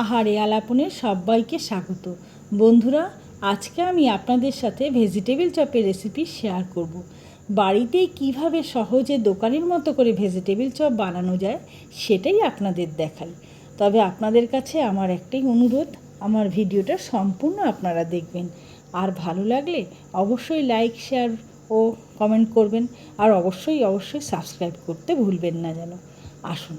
আহারে আলাপনের সবাইকে স্বাগত। বন্ধুরা, আজকে আমি আপনাদের সাথে ভেজিটেবিল চপের রেসিপি শেয়ার করব। বাড়িতেই কীভাবে সহজে দোকানের মতো করে ভেজিটেবিল চপ বানানো যায়, সেটাই আপনাদের দেখাই। তবে আপনাদের কাছে আমার একটাই অনুরোধ, আমার ভিডিওটা সম্পূর্ণ আপনারা দেখবেন। আর ভালো লাগলে অবশ্যই লাইক শেয়ার ও কমেন্ট করবেন। আর অবশ্যই অবশ্যই সাবস্ক্রাইব করতে ভুলবেন না যেন। আসুন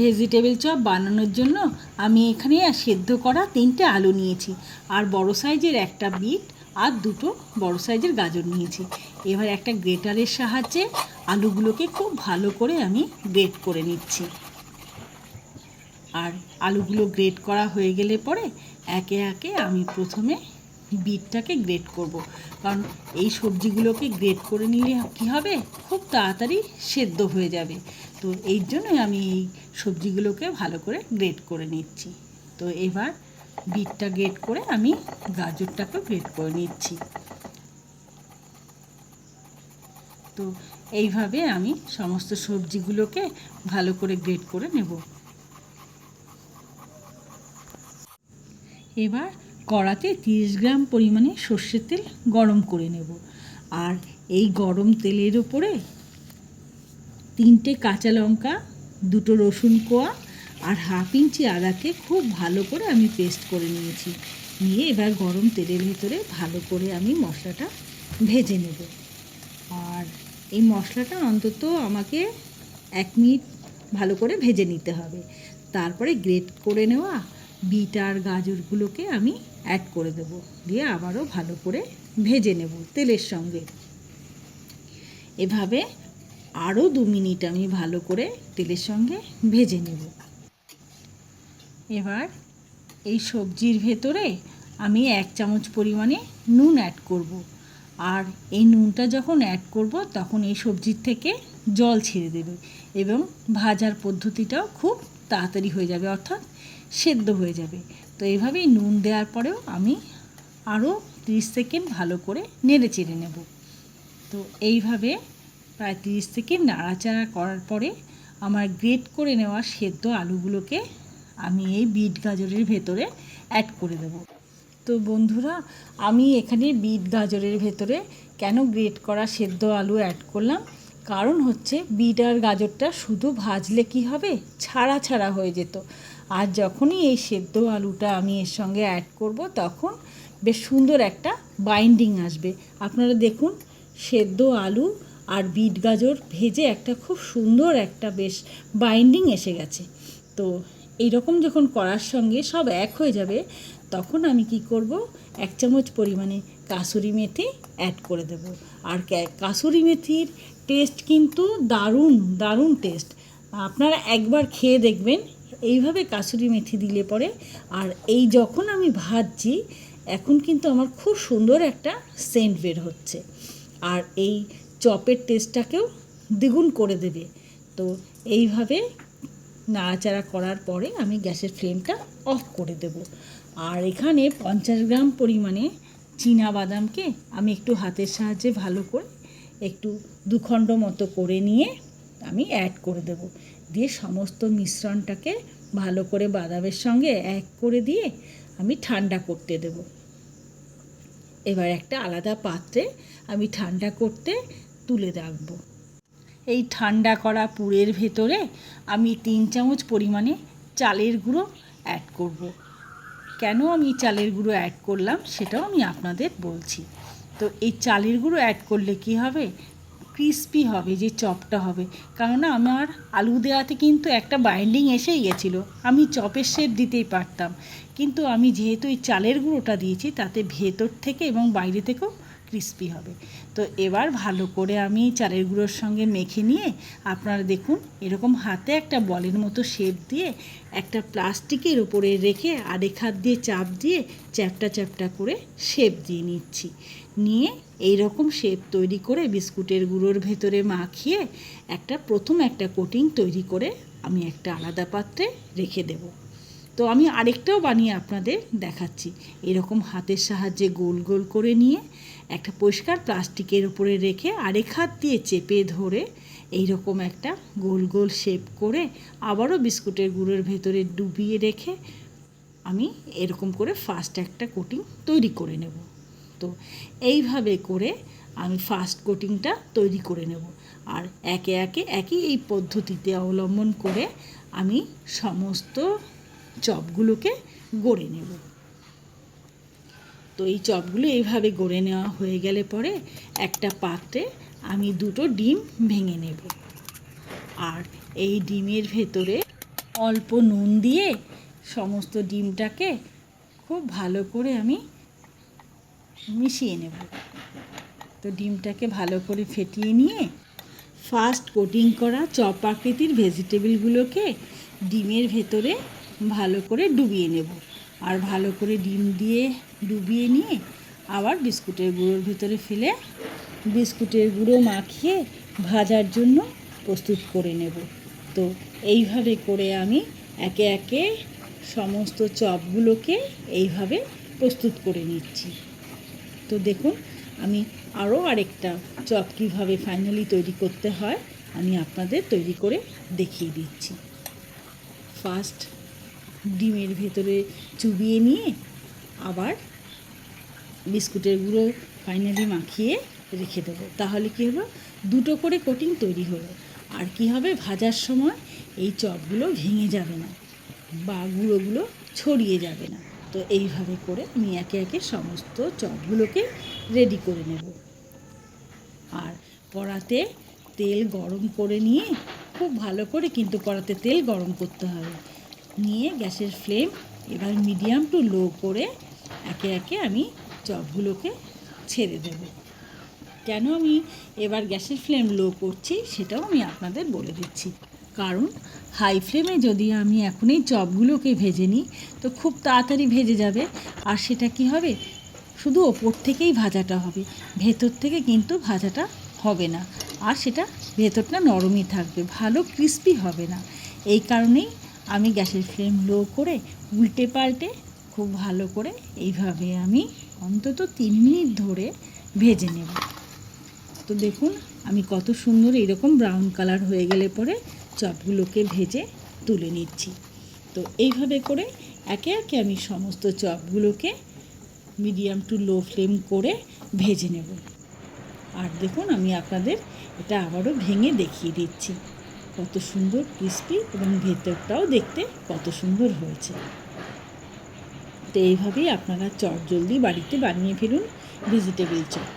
ভেজিটেবিল চপ বানানোর জন্য আমি এখানে সেদ্ধ করা তিনটে আলু নিয়েছি। আর বড় সাইজের একটা বিট আর দুটো বড় সাইজের গাজর নিয়েছি। এবার একটা গ্রেটারের সাহায্যে আলুগুলোকে খুব ভালো করে আমি গ্রেট করে নিচ্ছি। আর আলুগুলো গ্রেট করা হয়ে গেলে পরে একে একে আমি প্রথমে বিটটাকে গ্রেট করব। কারণ এই সবজিগুলোকে গ্রেট করে নিলে কি হবে? খুব তাড়াতাড়ি সেদ্ধ হয়ে যাবে। তো এই জন্যই আমি এই সবজিগুলোকে ভালো করে গ্রেট করে নিচ্ছি। তো এবার বিটটা গ্রেট করে আমি গাজরটাকে গ্রেট করে নিচ্ছি। তো এইভাবে আমি সমস্ত সবজিগুলোকে ভালো করে গ্রেট করে নেব। এবার কড়াতে তিরিশ গ্রাম পরিমাণে সর্ষের তেল গরম করে নেব। আর এই গরম তেলের ওপরে তিনটে কাঁচা লঙ্কা, দুটো রসুন কোয়া আর হাফ ইঞ্চি আদাকে খুব ভালো করে আমি পেস্ট করে নিয়েছি। নিয়ে এবার গরম তেলের ভিতরে ভালো করে আমি মশলাটা ভেজে নেব। আর এই মশলাটা অন্তত আমাকে এক মিনিট ভালো করে ভেজে নিতে হবে। তারপরে গ্রেট করে নেওয়া বিট আর গাজরগুলোকে আমি অ্যাড করে দেব। দিয়ে আবারও ভালো করে ভেজে নেব তেলের সঙ্গে। এভাবে আরও দু মিনিট আমি ভালো করে তেলের সঙ্গে ভেজে নেব। এবার এই সবজির ভেতরে আমি এক চামচ পরিমাণে নুন অ্যাড করব। আর এই নুনটা যখন অ্যাড করব, তখন এই সবজির থেকে জল ছেড়ে দেবে এবং ভাজার পদ্ধতিটাও খুব তাড়াতাড়ি হয়ে যাবে, অর্থাৎ সেদ্ধ হয়ে যাবে। তো এইভাবেই নুন দেওয়ার পরেও আমি আরও তিরিশ সেকেন্ড ভালো করে নেড়ে চেড়ে নেব। তো এইভাবে প্রায় তিরিশ সেকেন্ড নাড়াচাড়া করার পরে আমার গ্রেট করে নেওয়া সেদ্ধ আলুগুলোকে আমি এই বিট গাজরের ভেতরে অ্যাড করে দেব। তো বন্ধুরা, আমি এখানে বিট গাজরের ভেতরে কেন গ্রেট করা সেদ্ধ আলু অ্যাড করলাম? কারণ হচ্ছে বিট আর গাজরটা শুধু ভাজলে কি হবে? ছাড়া ছাড়া হয়ে যেত। আর যখনই এই সেদ্ধ আলুটা আমি এর সঙ্গে অ্যাড করব, তখন বেশ সুন্দর একটা বাইন্ডিং আসবে। আপনারা দেখুন, সেদ্ধ আলু আর বিট গাজর ভেজে একটা খুব সুন্দর একটা বেশ বাইন্ডিং এসে গেছে। তো এইরকম যখন করার সঙ্গে সব এক হয়ে যাবে, তখন আমি কি করব? এক চামচ পরিমাণে কাসুরি মেথি অ্যাড করে দেব। আর কাসুরি মেথির টেস্ট কিন্তু দারুণ দারুণ টেস্ট আপনারা একবার খেয়ে দেখবেন, এইভাবে কাসুরি মেথি দিলে পরে। আর এই যখন আমি ভাজছি, এখন কিন্তু আমার খুব সুন্দর একটা সেন্ট বের হচ্ছে। আর এই চপের টেস্টটাকেও দ্বিগুণ করে দেবে। তো এইভাবে নাড়াচাড়া করার পরে আমি গ্যাসের ফ্লেমটা অফ করে দেব। আর এখানে পঞ্চাশ গ্রাম পরিমাণে চীনা বাদামকে আমি একটু হাতের সাহায্যে ভালো করে একটু দুখণ্ড মতো করে নিয়ে আমি অ্যাড করে দেব। দিয়ে সমস্ত মিশ্রণটাকে ভালো করে বাদামের সঙ্গে এক করে দিয়ে আমি ঠান্ডা করতে দেব। এবার একটা আলাদা পাত্রে আমি ঠান্ডা করতে তুলে রাখব। এই ঠান্ডা করা পুরের ভেতরে আমি তিন চামচ পরিমাণে চালের গুঁড়ো অ্যাড করব। কেন আমি চালের গুঁড়ো অ্যাড করলাম সেটাও আমি আপনাদের বলছি। তো এই চালের গুঁড়ো অ্যাড করলে কি হবে? ক্রিস্পি হবে, যে চপটা হবে। কেননা আমার আলু দেওয়াতে কিন্তু একটা বাইন্ডিং এসেই গেছিল। আমি চপের শেপ দিতেই পারতাম। কিন্তু আমি যেহেতু এই চালের গুঁড়োটা দিয়েছি, তাতে ভেতর থেকে এবং বাইরে থেকেও ক্রিস্পি হবে। তো এবার ভালো করে আমি চালের গুঁড়োর সঙ্গে মেখে নিয়ে আপনারা দেখুন, এরকম হাতে একটা বলের মতো শেপ দিয়ে একটা প্লাস্টিকের ওপরে রেখে আরেক হাত দিয়ে চাপ দিয়ে চ্যাপটা চ্যাপটা করে শেপ দিয়ে নিচ্ছি। নিয়ে এই রকম শেপ তৈরি করে বিস্কুটের গুঁড়োর ভেতরে মাখিয়ে একটা প্রথম একটা কোটিং তৈরি করে আমি একটা আলাদা পাত্রে রেখে দেবো। তো আমি আরেকটাও বানিয়ে আপনাদের দেখাচ্ছি। এরকম হাতের সাহায্যে গোল গোল করে নিয়ে একটা পরিষ্কার প্লাস্টিকের উপরে রেখে আরেক হাত দিয়ে চেপে ধরে এই রকম একটা গোল গোল শেপ করে আবারও বিস্কুটের গুঁড়োর ভেতরে ডুবিয়ে রেখে আমি এরকম করে ফার্স্ট একটা কোটিং তৈরি করে নেব। তো এইভাবে করে আমি ফার্স্ট কোটিংটা তৈরি করে নেব। আর একে একে একই এই পদ্ধতিতে অবলম্বন করে আমি সমস্ত চপগুলোকে গড়ে নেব। তো এই চপগুলো এইভাবে গড়ে নেওয়া হয়ে গেলে পরে একটা পাত্রে আমি দুটো ডিম ভেঙে নেব। আর এই ডিমের ভেতরে অল্প নুন দিয়ে সমস্ত ডিমটাকে খুব ভালো করে আমি মিশিয়ে নেব। তো ডিমটাকে ভালো করে ফেটিয়ে নিয়ে ফার্স্ট কোটিং করা চপ আকৃতির ভেজিটেবলগুলোকে ডিমের ভেতরে ভালো করে ডুবিয়ে নেব। আর ভালো করে ডিম দিয়ে ডুবিয়ে নিয়ে আবার বিস্কুটের গুঁড়োর ভিতরে ফেলে বিস্কুটের গুঁড়ো মাখিয়ে ভাজার জন্য প্রস্তুত করে নেব। তো এইভাবে করে আমি একে একে সমস্ত চপগুলোকে এইভাবে প্রস্তুত করে নিচ্ছি। তো দেখুন, আমি আরও আরেকটা চপ কীভাবে ফাইনালি তৈরি করতে হয়, আমি আপনাদের তৈরি করে দেখিয়ে দিচ্ছি। ফার্স্ট ডিমের ভেতরে চুবিয়ে নিয়ে আবার বিস্কুটের গুঁড়ো ফাইনালি মাখিয়ে রেখে দেবো। তাহলে কী হলো? দুটো করে কোটিং তৈরি হলো। আর কি হবে? ভাজার সময় এই চপগুলো ভেঙে যাবে না বা গুঁড়োগুলো ছড়িয়ে যাবে না। তো এইভাবে করে আমি একে একে সমস্ত চপগুলোকে রেডি করে নেব। আর কড়াতে তেল গরম করে নিয়ে খুব ভালো করে কিন্তু কড়াতে তেল গরম করতে হবে। নিয়ে গ্যাসের ফ্লেম এবার মিডিয়াম টু লো করে একে একে আমি চপগুলোকে ছেড়ে দেব। কেন আমি এবার গ্যাসের ফ্লেম লো করছি সেটাও আমি আপনাদের বলে দিচ্ছি। কারণ হাই ফ্লেমে যদি আমি এখন এই চপগুলোকে ভেজে নিই, তো খুব তাড়াতাড়ি ভেজে যাবে। আর সেটা কি হবে? শুধু ওপর থেকেই ভাজাটা হবে। ভেতর থেকে কিন্তু ভাজাটা হবে না। আর সেটা ভেতরটা নরমই থাকবে, ভালো ক্রিস্পি হবে না। এই কারণেই আমি গ্যাসের ফ্লেম লো করে উল্টে পাল্টে খুব ভালো করে এইভাবে আমি অন্তত তিন মিনিট ধরে ভেজে নেব। তো দেখুন, আমি কত সুন্দর এরকম ব্রাউন কালার হয়ে গেলে পরে চপগুলোকে ভেজে তুলে নিচ্ছি। তো এইভাবে করে একে একে আমি সমস্ত চপগুলোকে মিডিয়াম টু লো ফ্লেম করে ভেজে নেব। আর দেখুন, আমি আপনাদের এটা আবারও ভেঙে দেখিয়ে দিচ্ছি। কত সুন্দর ক্রিস্পি এবং ভেতরটাও দেখতে কত সুন্দর হয়েছে। তো এইভাবেই আপনারা চট জলদি বাড়িতে বানিয়ে ফেলুন ভেজিটেবল চপ।